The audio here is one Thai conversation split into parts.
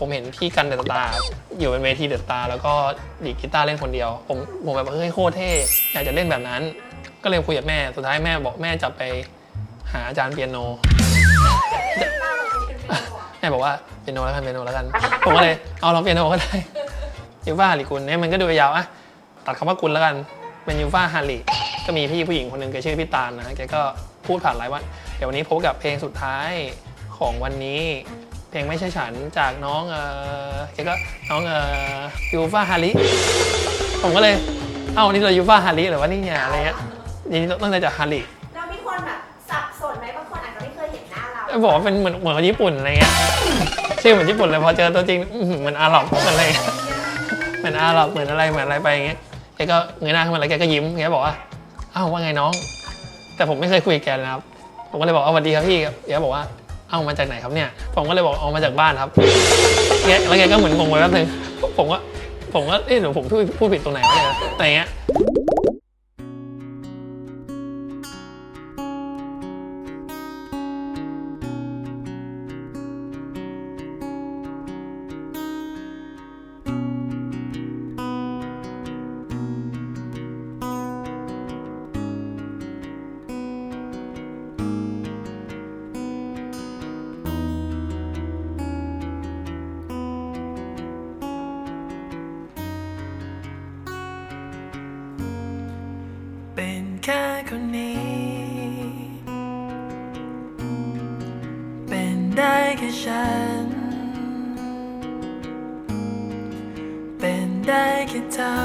ผมเห็นพี่กันเดอะสตาร์อยู่บนเวทีเดอะสตาร์แล้วก็ดีดกีตาร์เล่นคนเดียว ผมผมแบบเฮ้ยโคตรเท่อยากจะเล่นแบบนั้น ก็เลยคุยกับแม่สุดท้ายแม่บอกแม่จับไปหาอาจารย์เปียโนแม่บอกว่าเปียโนแล้วกันเปียโนแล้วกัน ผมก็เลยเอาลองเปียโนก็ได้ยูฟ่าฮาริกุลเนี่ยมันก็ดูยาวอะตัดคำว่ากุลแล้วกันเป็นยูฟ่าฮาริก็มีพี่ผู้หญิงคนหนึ่งแกชื่อพี่ตาลนะแกก็พูดผ่านไลฟ์ว่าเดี๋ยววันนี้พบกับเพลงสุดท้ายของวันนี้ เพลงไม่ใช่ฉันจากน้องเออแกก็น้องเออยูฟ่าฮาริผมก็เลย เอ้านี่เรายูฟ่าฮาริหรือว่านี่เนี่ยอะไรเงี้ยนี่ต้องได้จากฮาริเรามีคนแบบสับสนไหมบางคนอาจจะไม่เคยเห็นหน้าเราบอกว่าเป็นเหมือนเหมือนคนญี่ปุ่นอะไรเงี้ยชื่อเหมือนญี่ปุ่นเลยพอเจอตัวจริงอื้อหือเหมือนอาหรับเหมือนอะไรเงี้ยเหมือนอาหรับเหมือนอะไรเหมือนอะไรไปอย่างเงี้ยแกก็เงยหน้าขึ้นมาแล้วแกก็ยิ้มแกบอกว่าอ้าวว่าไงน้อง แต่ผมไม่เคยคุยกับแกเลยนะครับผมก็เลยบอกเอาสวัสดีครับพี่แกบอกว่า เอ้ามาจากไหนครับเนี่ย ผมก็เลยบอกเอามาจากบ้านครับแกแล้วแกก็เหมือนงงไปแป๊บนึงผมก็ผมก็เอ๊ะเนี่ยวผมพูดผิดตรงไหนวะเนี่ยแต่อย่างเงี้ย ฉัน เป็นได้แค่เท่า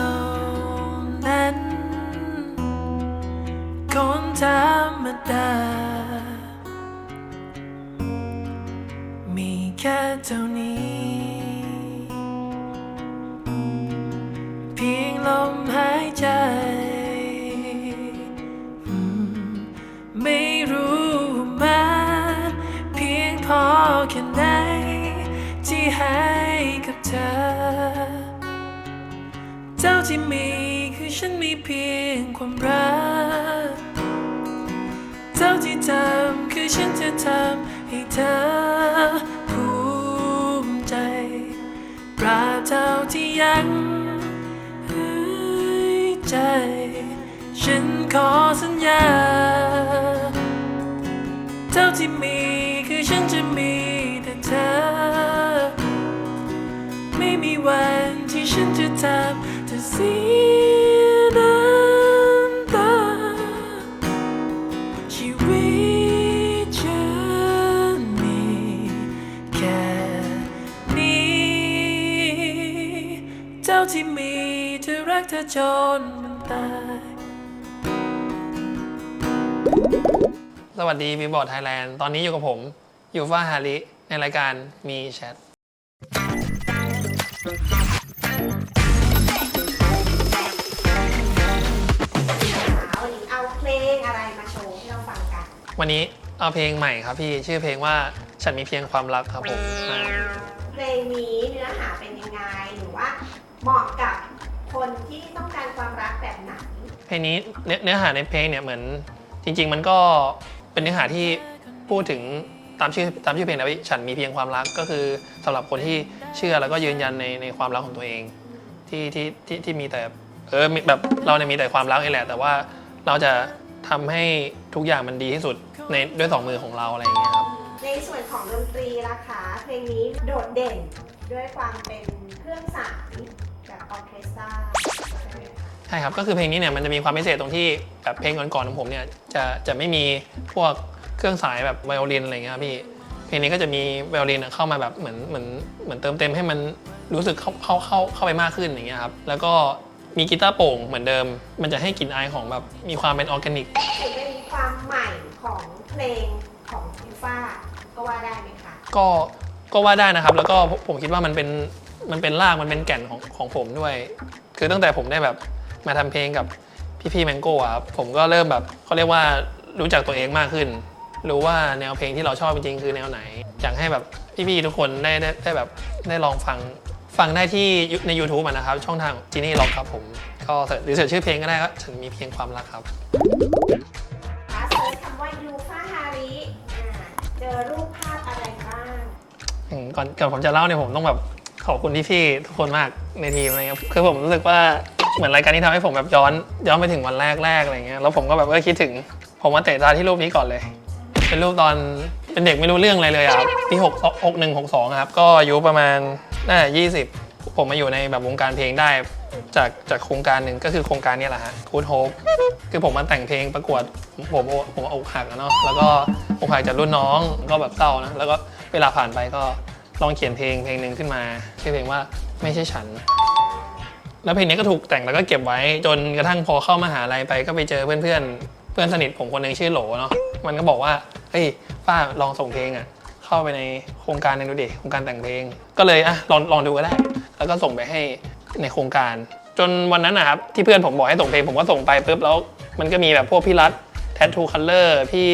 นั้น คนธรรมดา มีแค่เท่านี้ เพียงความรักเจ้าที่ทำคือฉันจะทำให้เธอภูมิใจตราบเท่าที่ยังหายใจ ฉันขอสัญญา เท่าที่มีคือฉันจะมีแต่เธอ ไม่มีวันที่ฉันจะทำเธอเสีย เธอรักเธอจนมันตาย สวัสดีบีบอร์ดไทยแลนด์ ตอนนี้อยู่กับผม ยูฟ่าฮาริ ในรายการมีแชทเอาวันนี้เอาเพลงอะไรมาโชว์ให้เราฟังกัน วันนี้เอาเพลงใหม่ครับพี่ ชื่อเพลงว่าฉันมีเพียงความรักครับผมอ่าเพลงนี้เนื้อหาเป็นยังไงหรือว่าเหมาะกับ คนที่ต้องการความรักแบบไหน เพลงนี้เนื้อเนื้อหาในเพลงเนี่ยเหมือนจริง ๆ มันก็เป็นเนื้อหาที่พูดถึงตามชื่อตามชื่อเพลงนะพี่ฉันมีเพียงความรักก็คือสำหรับคนที่เชื่อแล้วก็ยืนยันในในความรักของตัวเอง ที่ที่ที่ที่มีแต่เออมีแบบเราเนี่ยมีแต่ความรักนี่แหละ แต่ว่าเราจะทำให้ทุกอย่างมันดีที่สุดในด้วยสองมือของเราอะไรอย่างเงี้ยครับ ในส่วนของดนตรีล่ะคะเพลงนี้โดดเด่นด้วยความเป็นเครื่องสายแบบ ออร์เคสตราใช่ไหมคะใช่ครับ ก็คือเพลงนี้เนี่ยมันจะมีความพิเศษตรงที่แบบเพลงก่อนๆของผมเนี่ยจะจะไม่มีพวกเครื่องสายแบบไวโอลินอะไรเงี้ยครับพี่ เพลงนี้ก็จะมีไวโอลินอะเข้ามาแบบเหมือนเหมือนเหมือนเติมเต็มให้มันรู้สึกเข้าเข้าเข้าเข้าไปมากขึ้นอย่างเงี้ยครับ แล้วก็มีกีตาร์โปร่งเหมือนเดิม มันจะให้กลิ่นอายของแบบมีความเป็นออร์แกนิกถือเป็นความใหม่ของเพลงของยูฟ่าก็ว่าได้ไหมคะ ก็ก็ว่าได้นะครับ แล้วก็ผมผมคิดว่ามันเป็น มันเป็นรากมันเป็นแก่นของของผมด้วย คือตั้งแต่ผมได้แบบมาทำเพลงกับพี่ๆแมงโก้อะครับผมก็เริ่มแบบเขาเรียกว่ารู้จักตัวเองมากขึ้น รู้ว่าแนวเพลงที่เราชอบจริงๆคือแนวไหน อยากให้แบบพี่ๆทุกคนได้ได้ได้แบบได้ลองฟังฟังได้ที่ใน YouTube อะนะครับ ช่องทางจีนี่ล็อกครับผม ก็เสิร์ชหรือเสิร์ชชื่อเพลงก็ได้ครับฉันมีเพียงความรักครับคะเซิร์ชคำว่ายูฟ่าฮาริอ่าเจอรูปภาพอะไรบ้างอืมก่อนก่อนผมจะเล่าเนี่ยผมต้องแบบ ขอบคุณพี่ๆทุกคนมากในทีมอะไรเงี้ยคือผมรู้สึกว่าเหมือนรายการนี้ทำให้ผมแบบย้อนย้อนไปถึงวันแรกๆอะไรเงี้ยแล้วผมก็แบบเออคิดถึง ผมมาเตะตาที่รูปนี้ก่อนเลย เป็นรูปตอนเป็นเด็กไม่รู้เรื่องอะไรเลยอะครับปีหกหกหนึ่งหกสองครับก็อายุประมาณน่ายี่สิบผมมาอยู่ในแบบวงการเพลงได้จากจากโครงการหนึ่งก็คือโครงการนี้แหละฮะ Good Hope คือผมมาแต่งเพลงประกวดผมผมผมอกหักอะเนาะแล้วก็อกหักจากรุ่นน้องก็แบบเศร้านะแล้วก็เวลาผ่านไปก็ ลองเขียนเพลงเพลงหนึ่งขึ้นมาชื่อเพลงว่าไม่ใช่ฉัน แล้วเพลงนี้ก็ถูกแต่งแล้วก็เก็บไว้จนกระทั่งพอเข้ามหาลัยไปก็ไปเจอเพื่อนเพื่อนเพื่อนสนิทผมคนหนึ่งชื่อโหลเนาะมันก็บอกว่าเฮ้ยป้าลองส่งเพลงอะเข้าไปในโครงการนึงดูดิโครงการแต่งเพลง ก็เลยอะลองลองดูก็ได้ แล้วก็ส่งไปให้ในโครงการ จนวันนั้นนะครับที่เพื่อนผมบอกให้ส่งเพลงผมก็ส่งไปปุ๊บแล้วมันก็มีแบบพวกพี่รัฐแททูคัลเลอร์พี่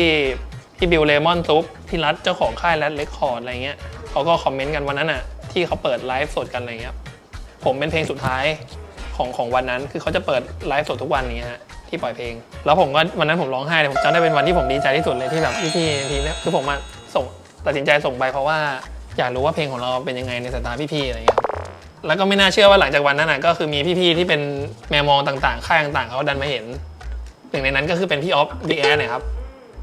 พี่บิวเลมอนซุปพี่รัฐเจ้าของค่ายแรดเรคคอร์ดอะไรเงี้ย เขาก็คอมเมนต์กันวันนั้นอะที่เขาเปิดไลฟ์สดกันอะไรเงี้ยผมเป็นเพลงสุดท้ายของของวันนั้นคือเขาจะเปิดไลฟ์สดทุกวันนี้ฮะที่ปล่อยเพลง แล้วผมก็วันนั้นผมร้องไห้เลยผมจำได้เป็นวันที่ผมดีใจที่สุดเลยที่แบบพี่พี่ทีนี่ยคือผมมาส่งตัดสินใจส่งไปเพราะว่าอยากรู้ว่าเพลงของเราเป็นยังไงในสายตาพี่ๆอะไรเงี้ยแล้วก็ไม่น่าเชื่อว่าหลังจากวันนั้นน่ะก็คือมีพี่ๆที่เป็นแมวมองต่างๆ ค่ายต่างๆเขาดันมาเห็นหนึ่งในนั้นก็คือเป็นพี่ออฟบิ๊กแอเนี่ยครับ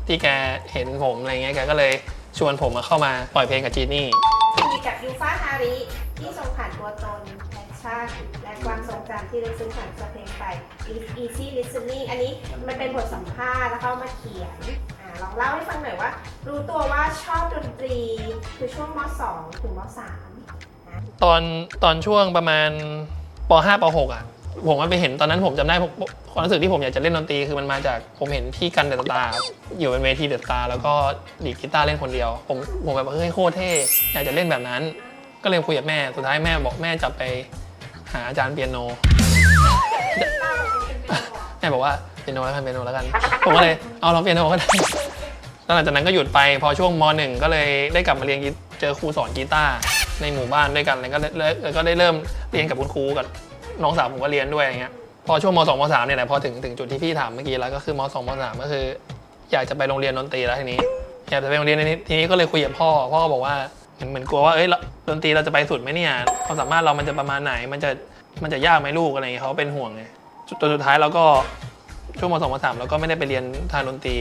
ที่แกเห็นผมอะไรเงี้ยแกก็เลย ชวนผมมาเข้ามาปล่อยเพลงกับจีนี่มีกับยูฟ่าฮาริที่ทรงผ่านตัวตนแพชชั่นและความทรงจำที่ลึกซึ้งผ่านเพลงไป It's easy listening อันนี้มันเป็นบทสัมภาษณ์แล้วเขามาเขียนอ่าลองเล่าให้ฟังหน่อยว่า รู้ตัวว่าชอบดนตรีคือช่วงม .2 ถึงม .3 ตอนตอนช่วงประมาณป .5 ป .6 อะ ผมว่าไปเห็นตอนนั้นผมจำได้ผมความรู้สึกที่ผมอยากจะเล่นดนตรีคือมันมาจากผมเห็นพี่กันเดอะตาอยู่บนเวทีเดอะตาแล้วก็ดีดกีตาร์เล่นคนเดียว ผมผมแบบเฮ้ยโคตรเท่อยากจะเล่นแบบนั้น ก็เลยคุยกับแม่สุดท้ายแม่บอกแม่จับไปหาอาจารย์เปียโนแม่บอกว่าเปียโนแล้วกันเปียโนแล้วกัน ผมก็เลยเอาลองเปียโนก็ได้หลังจากนั้นก็หยุดไปพอช่วงมหนึ่งก็เลยได้กลับมาเรียนกีเจอครูสอนกีตาร์ในหมู่บ้านด้วยกันแล้วก็ได้แล้วก็ได้เริ่มเรียนกับคุณครูกับ น้องสาวผมก็เรียนด้วยอย่างเงี้ยพอช่วงมสองมสามเนี่ยแหละพอถึงถึงจุดที่พี่ถามเมื่อกี้แล้วก็คือมสองมสามก็คือ อยากจะไปโรงเรียนดนตรีแล้วทีนี้อยากจะไปโรงเรียนทีนี้ก็เลยคุยกับพ่อพ่อก็บอกว่าเหมือนเหมือนกลัวว่าเอ้ยดนตรีเราจะไปสุดไหมเนี่ยความสามารถเรามันจะประมาณไหนมันจะมันจะยากไหมลูกอะไรอย่างเงี้ยเขาเป็นห่วงไงจนสุดท้ายเราก็ช่วงมสองมสามเราก็ไม่ได้ไปเรียนทางดนตรี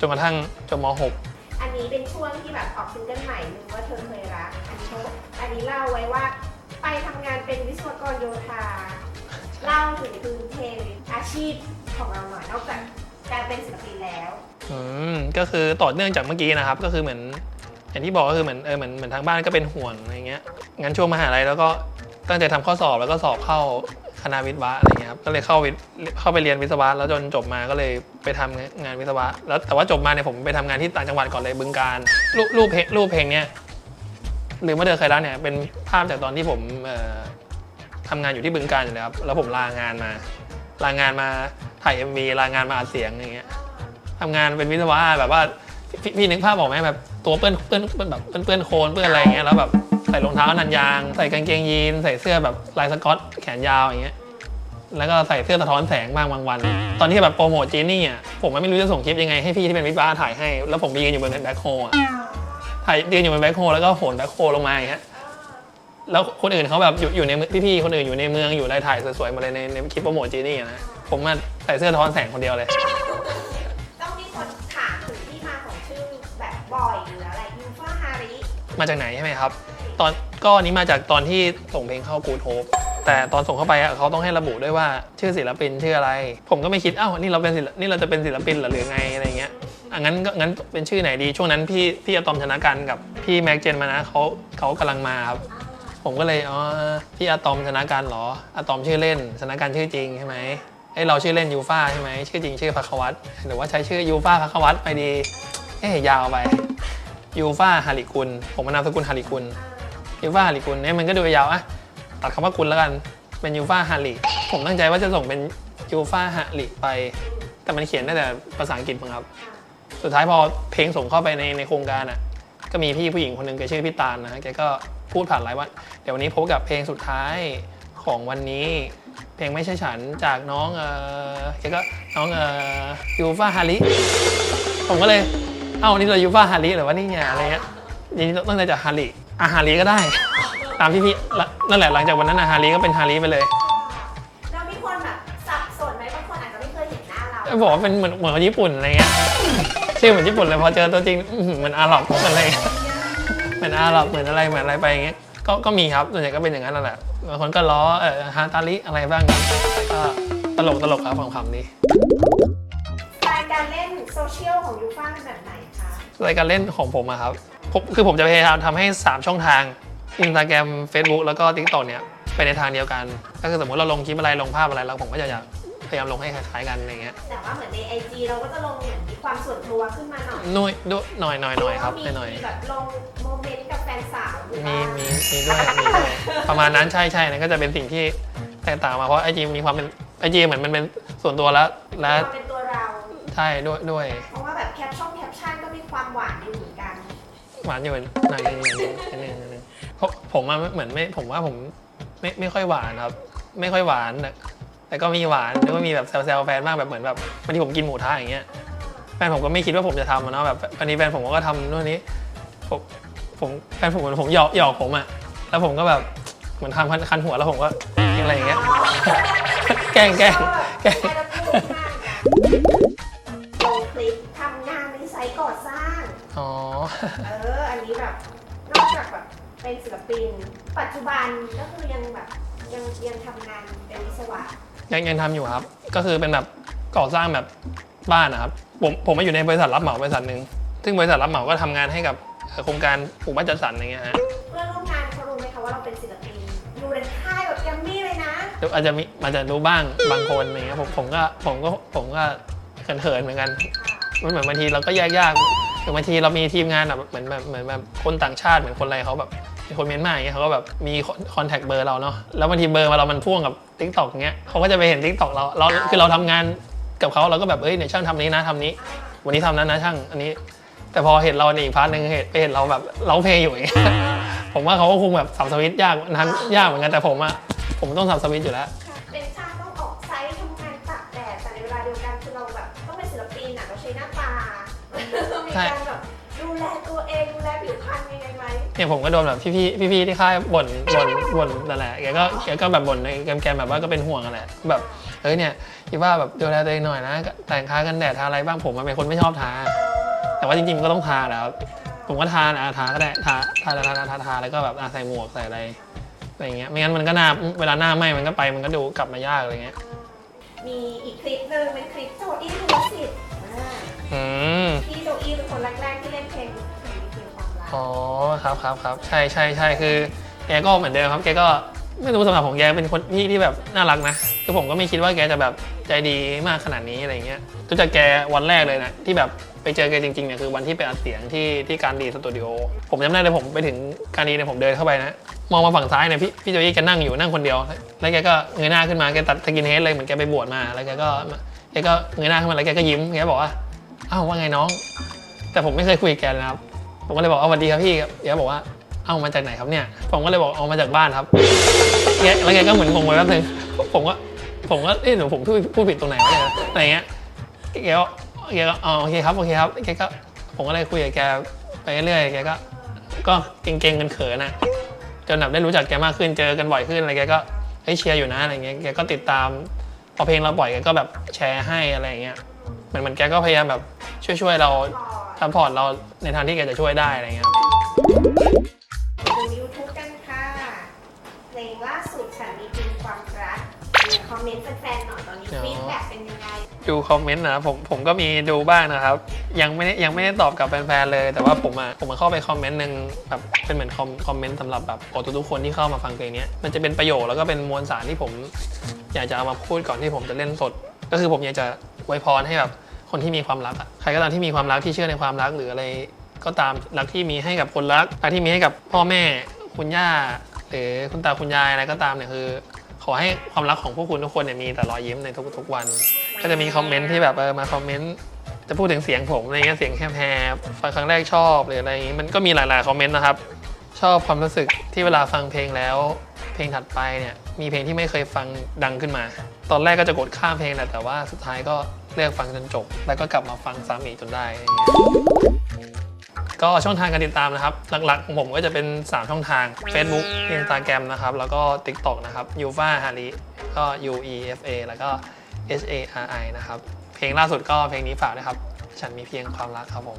จนกระทั่งจบมหกอันนี้เป็นช่วงที่แบบออกซิงเกิลใหม่นึงว่าเธอเคยรักอันนี้อันนี้เล่าไว้ว่า ไปทำงานเป็นวิศวกรโยธา เล่าถึงพื้นเพอาชีพของเราหน่อยนอกจากการเป็นศิลปินแล้วอืมก็คือต่อเนื่องจากเมื่อกี้นะครับ ก็คือเหมือนอย่างที่บอกก็คือเหมือนเออเหมือนเหมือนทางบ้านก็เป็นห่วงอะไรเงี้ยงั้นช่วงมหาลัยแล้วก็ตั้งใจทำข้อสอบแล้วก็สอบเข้าคณะวิทย์วะอะไรเงี้ยครับก็เลยเข้าเข้าไปเรียนวิศวะ แล้วจนจบมาก็เลยไปทำงานวิศวะ แล้วแต่ว่าจบมาเนี่ยผมไปทำงานที่ต่างจังหวัดก่อนเลยบึงการรูปรูปเพลงรูปเพลงเนี้ย หรือว่าเธอเคยรักเนี่ยเป็นภาพจากตอนที่ผมเอ่อทำงานอยู่ที่บึงการอยู่เลยครับแล้วผมลางานมา ลางานมาถ่าย MV ลางานมาอัดเสียงอย่างเงี้ยทำงานเป็นวิศวะแบบว่าพพี่นึกภาพบอกไหมแบบตัวเปื้อนเปื้อนเปื้อนแบบเปื้อนเปื้อนโคลนเปื้อนอะไรอย่างเงี้ยแล้วแบบใส่รองเท้านันยาง ใส่กางเกงยีน ใส่เสื้อแบบลายสกอตแขนยาวอย่างเงี้ยแล้วก็ใส่เสื้อสะท้อนแสงบ้างบางวัน ตอนที่แบบโปรโมทจีนี่อะผมไม่รู้จะส่งคลิปยังไงให้พี่ที่เป็นวิศวะถ่ายให้ แล้วผมยืนอยู่บนแบ็คโฮอะ ถ่ายยืนอยู่บนแบ็คโฮแล้วก็โหนแบ็คโฮลงมาอย่างเงี้ยแล้วคนอื่นเขาแบบอยู่อยู่ในเมืองพี่ๆคนอื่นอยู่ในเมืองอยู่อะไรถ่ายสวยๆมาเลยในในคลิปโปรโมทจีนี่อะนะผมมาใส่เสื้อสะท้อนแสงคนเดียวเลย ต้องมีคนถามถึงที่มาของชื่อแบบบ่อยหรืออะไรยูฟ่าฮาริมาจากไหนใช่ไหมครับ ตอนก็อันนี้มาจากตอนที่ส่งเพลงเข้ากู o โ Hope แต่ตอนส่งเข้าไปอะเขาต้องให้ระบุด้วยว่าชื่อศิลปินชื่ออะไร ผมก็ไม่คิดอ้าวนี่เราเป็นศิลนี่เราจะเป็นศิลปินหรือไงอะไรเงี้ยอะงั้นก็งั้นเป็นชื่อไหนดีช่วงนั้นพี่พี่อะตอมชนะกันกับพี่แม็กเจนมานะเขาเขากำลังมาครับผมก็เลยอ๋อพี่อะตอมชนะกันเหรออะตอมชื่อเล่นชนะกันชื่อจริงใช่ไหมไอยเราชื่อเล่นยูฟ่าใช่ไหมชื่อจริงชื่อพักวัตหรือว่าใช้ชื่อยูฟ่าพักวัตไปดีเอ๊ยาวไปยูฟ่าฮาริกุลผมมานามสกุลฮาริกุลยูฟ่าฮาริกุลเนี่ยมันก็ดูยาวอะ ตัดคำว่ากุลแล้วกัน เป็นยูฟ่าฮาริผมตั้งใจว่าจะส่งเป็นยูฟ่าฮาริไป แต่มันเขียนได้แต่ภาษาอังกฤษมั้งครับ สุดท้ายพอเพลงส่งเข้าไปในในโครงการอะ ก็มีพี่ผู้หญิงคนหนึ่งแกชื่อพี่ตาลนะฮะแกก็พูดผ่านไลน์ว่า เดี๋ยววันนี้พบกับเพลงสุดท้ายของวันนี้ เพลงไม่ใช่ฉันจากน้องเออแกก็น้องเออยูฟ่าฮาริผมก็เลย เอ้านี่เรายูฟ่าฮาริหรือว่านี่เนี่ยอะไรเงี้ยนี่ตั้งใจจากฮาริอาฮารีก็ได้ ตามที่พี่ นั่นแหละหลังจากวันนั้นอาฮารีก็เป็นฮารีไปเลยเรามีคนแบบสับสนไหมบางคนอาจจะไม่เคยเห็นหน้าเราบอกว่าเป็นเหมือนเหมือนคนญี่ปุ่นอะไรเงี้ยชื่อเหมือนญี่ปุ่นเลยพอเจอตัวจริงอื้อหือเหมือนอาหรับอะไรเงี้ยเหมือนอาหรับเหมือนอะไรเหมือนอะไรไปอย่างเงี้ยก็ก็มีครับส่วนใหญ่ก็เป็นอย่างนั้นนั่นแหละบางคนก็ล้อเออฮาตาลิอะไรบ้างก็ตลกตลกครับขำๆดีสไตล์การเล่นโซเชียลของยูฟ่าเป็นแบบไหนคะ รายการเล่นของผมอะครับผมคือผมจะพยายามทำให้ 3 ช่องทาง Instagram Facebook แล้วก็ TikTok เนี่ยไปในทางเดียวกัน ก็คือสมมติเราลงคลิปอะไรลงภาพอะไรแล้วผมก็จะอยากพยายามลงให้คล้ายๆกันอะไรเงี้ยแต่ว่าเหมือนในไอจีเราก็จะลงเหมือนมีความส่วนตัวขึ้นมาหน่อยนุ้ยด้วยหน่อยหน่อยหน่อยครับมีหน่อยมีแบบลงโมเมนต์กับแฟนสาวอยู่มีบ้างมี มีด้วยมีด้วยประมาณนั้นใช่ใช่นั่นก็จะเป็นสิ่งที่แตกต่างมาเพราะไอจีมีความเป็นไอจีเหมือนมันเป็นส่วนตัวแล้วและความเป็นตัวเรา ใช่ด้วยด้วย เพราะว่าแบบแคปชั่นแคปชั่นก็มีความหวานอยู่เหมือนกัน หวานอยู่หน่อยนึงนิดนึงนิดนึงนิดนึง เพราะผมอะเหมือนไม่ผมว่าผมไม่ไม่ค่อยหวานครับ ไม่ค่อยหวานแต่แต่ก็มีหวานแล้วก็มีแบบแซวๆแฟนบ้างแบบเหมือนแบบบางทีผมกินหมูทะอย่างเงี้ยแฟนผมก็ไม่คิดว่าผมจะทำอะเนาะแบบอันนี้แฟนผมก็ทำนู่นนี้ผมผมแฟนผมเหมือนผมหยอกหยอกผมอะแล้วผมก็แบบเหมือนทำคันคันหัวแล้วผมก็อะไรอย่างเงี้ย แกล้งแกล้งแกล้งแค่ละพูดมากกันลงคลิปทำงานในไซต์ก่อสร้าง อ๋อ เออ อันนี้แบบ นอกจากแบบ เป็นศิลปิน ปัจจุบันก็คือยังแบบยังยังทำงานเป็นวิศวะยังยังทำอยู่ครับ ก็คือเป็นแบบก่อสร้างแบบบ้านนะครับ ผมผมมาอยู่ในบริษัทรับเหมาบริษัทหนึ่งซึ่งบริษัทรับเหมาก็ทำงานให้กับเอ่อโครงการปลูกบ้านจัดสรรอย่างเงี้ยฮะเพื่อนร่วมงานเขารู้ไหมคะว่าเราเป็นศิลปินอยู่ในค่ายแบบแกรมมี่เลยนะหรืออาจจะมีอาจจะรู้บ้างบางคนอะไรเงี้ยผมผมก็ผมก็ผมก็เขินๆเหมือนกัน มันเหมือนบางทีเราก็แยกยากหรือบางทีเรามีทีมงานแบบเหมือนแบบเหมือนแบบคนต่างชาติเหมือนคนอะไรเขาแบบเป็น คนเมียนมาอย่างเงี้ยเขาก็แบบมีคอนแทคเบอร์เราเนาะแล้วบางทีเบอร์มาเรามันพ่วงกับทิกตอกอย่างเงี้ยเขาก็จะไปเห็นทิกตอกเราเราคือเราทำงานกับเขาเราก็แบบเอ้ยเนี่ยช่างทำนี้นะทำนี้ วันนี้ทำนั้นนะช่างอันนี้ แต่พอเห็นเราในอีกพาร์ทหนึ่งเห็นไปเห็นเราแบบเราเพลงอยู่อย่างเงี้ยผมว่าเขาก็คงแบบสับสวิตช์ยากนั้นยากเหมือนกันแต่ผมอะผมต้องสับสวิตช์อยู่แล้วค่ะเป็นช่างต้องออกไซต์ทำงานตากแดดแต่ในเวลาเดียวกันคือเราแบบต้องเป็นศิลปินอะเราใช้หน้าตามีใช่ ตัวเองดูแลผิวพรรณยังไงไหมเนี่ยผมก็โดนแบบพี่ๆพี่ๆที่ค่ายบ่นบ่นบ่นนั่นแหละแกก็แกก็แบบบ่นในแกมๆแบบว่าก็เป็นห่วงอะไรแบบเฮ้ยเนี่ยคิดว่าแบบดูแลตัวเองหน่อยนะ แต่งทากันแดดทาอะไรบ้างผมมันเป็นคนไม่ชอบทา แต่ว่าจริงๆมันก็ต้องทาแหล้วผมก็ทานะทาก็ได้ทาทาทาทาทาทาแล้วก็แบบอะใส่หมวกใส่อะไรอะไรอย่างเงี้ยไม่งั้นมันก็หน้าเวลาหน้าไหม้มันก็ไปมันก็ดูกลับมายากอะไรเงี้ยมีอีกคลิปหนึ่งเป็นคลิปโจอี้ธุรสิทธิ์อ่าอืมที่โจอี้เป็นคนแรกๆที่ เล่นเพลงเพลงเพลงความรักอ๋อครับครับครับใช่ใช่ใช่คือแกก็เหมือนเดิมครับแกก็ไม่รู้สำหรับผมแกเป็นคนที่ที่แบบน่ารักนะคือผมก็ไม่คิดว่าแกจะแบบใจดีมากขนาดนี้อะไรเงี้ยรู้จักแกวันแรกเลยนะที่แบบไปเจอแกจริงๆเนี่ยคือวันที่ไปอัดเสียงที่ที่การดีสตูดิโอผมจำได้เลยผมไปถึงการดีเนี่ยผมเดินเข้าไปนะมองมาฝั่งซ้ายเนี่ยพี่พี่โจยี่แกนั่งอยู่นั่งคนเดียว แล้วแกก็เงยหน้าขึ้นมาแกตัดสกินเฮดเลยเหมือนแกไปบวชมาแล้วแกก็แกก็เงยหน้าขึ้นมาแล้วแกก็ยิ้มแกบอกว่าอ้าวว่าไงน้อง แต่ผมไม่เคยคุยกับแกเลยนะครับ ผมก็เลยบอกเอาสวัสดีครับพี่แกบอกว่าเอามาจากไหนครับเนี่ย ผมก็เลยบอกเอามาจากบ้านครับแกแล้วแกก็เหมือนงงไปแป๊บนึงผมก็ผมก็เอ๊ะหนูผมพูดพูดผิดตรงไหนวะเนี่ยอะไรเงี้ยแกก็แกก็อ๋อโอเคครับโอเคครับแกก็ผมก็เลยคุยกับแกไปเรื่อยๆแกก็ก็เก่งๆกันเขินๆนะจนแบบได้รู้จักแกมากขึ้นเจอกันบ่อยขึ้นอะไรแกก็เฮ้ยเชียร์อยู่นะอะไรเงี้ยแกก็ติดตามพอเพลงเราปล่อยแกก็แบบแชร์ให้อะไรเงี้ยเหมือนเหมือนแกก็พยายามแบบช่วยๆเรา ซัพพอร์ตเราในทางที่แกจะช่วยได้อะไรเงี้ยครับดู YouTube กันค่ะ เพลงล่าสุดฉันมีจริงความรักมีคอมเมนต์แฟนๆหน่อยตอนนี้อ๋อฟีดแบ็กเป็นยังไง ดูคอมเมนต์นะผมผมก็มีดูบ้างนะครับ ยังไม่ได้ยังไม่ได้ตอบกลับแฟนๆเลย แต่ว่าผมอะผมมาเข้าไปคอมเมนต์หนึ่งแบบเป็นเหมือนคอมคอมเมนต์สำหรับแบบโอทุกๆคนที่เข้ามาฟังเพลงเนี้ยมันจะเป็นประโยคแล้วก็เป็นมวลสารที่ผม อยากจะเอามาพูดก่อนที่ผมจะเล่นสด ก็คือผมอยากจะไวยพรให้แบบ คนที่มีความรักอะใครก็ตามที่มีความรักที่เชื่อในความรักหรืออะไรก็ตามรักที่มีให้กับคนรักรักที่มีให้กับพ่อแม่คุณย่าหรือคุณตาคุณยายอะไรก็ตามเนี่ยคือ ขอให้ความรักของพวกคุณทุกคนเนี่ยมีแต่รอยยิ้มในทุกๆวัน ก็จะมีคอมเมนต์ที่แบบเออมาคอมเมนต์จะพูดถึงเสียงผมอะไรเงี้ยเสียงแหบๆฟังครั้งแรกชอบหรืออะไรอย่างงี้มันก็มีหลายๆคอมเมนต์นะครับ ชอบความรู้สึกที่เวลาฟังเพลงแล้ว เพลงถัดไปเนี่ยมีเพลงที่ไม่เคยฟังดังขึ้นมา ตอนแรกก็จะกดข้ามเพลงแหละแต่ว่าสุดท้ายก็ เลือกฟังจนจบ แล้วก็กลับมาฟังซ้ำอีกจนได้อะไรเงี้ยก็ช่องทางการติดตามนะครับ หลักๆของผมก็จะเป็น 3 ช่องทาง Facebook Instagram นะครับ แล้วก็ TikTok นะครับ u f a h a r i ก็ U E F A แล้วก็ H A R I นะครับ เพลงล่าสุดก็เพลงนี้ฝากนะครับ ฉันมีเพียงความรักครับผม